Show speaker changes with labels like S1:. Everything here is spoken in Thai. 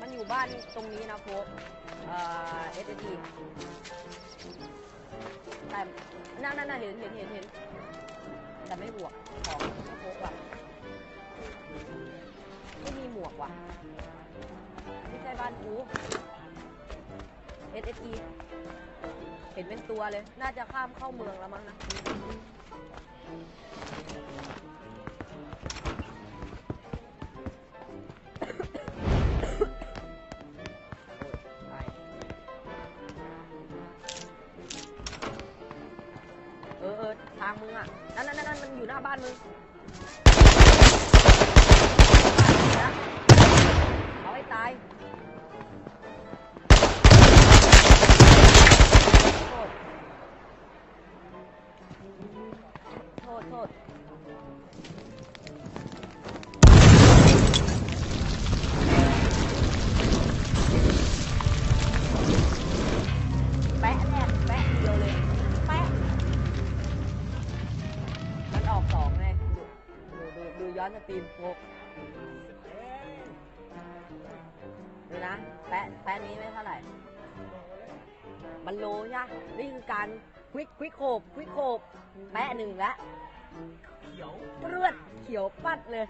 S1: มันอยู่บ้านตรงนี้นะโฟกเอ่อเอสดีแต่น่าน่าน่าเห็นเห็นเห็นเห็นแต่ไม่บวกของโฟกว่ะไม่มีหมวกว่ะไม่ใช่บ้านกูเอสดี เห็นเป็นตัวเลย น่าจะข้ามเข้าเมืองแล้วมั้งนะ เออเออทางมึงอะ นั่นนั่นนั่นมันอยู่หน้าบ้านมึง โทษแปะแรกแปะเดียวเลยแปะมันออกสองไงดูดูดูดูย้อนสตรีมโฟกดูนะแปะแปะนี้ไม่เท่าไหร่ มันโลใช่ปะนี่คือการควิกควิกโขบควิกโขบแปะหนึ่งแล้ว
S2: เขียว
S1: เลือดเขียวปัดเลย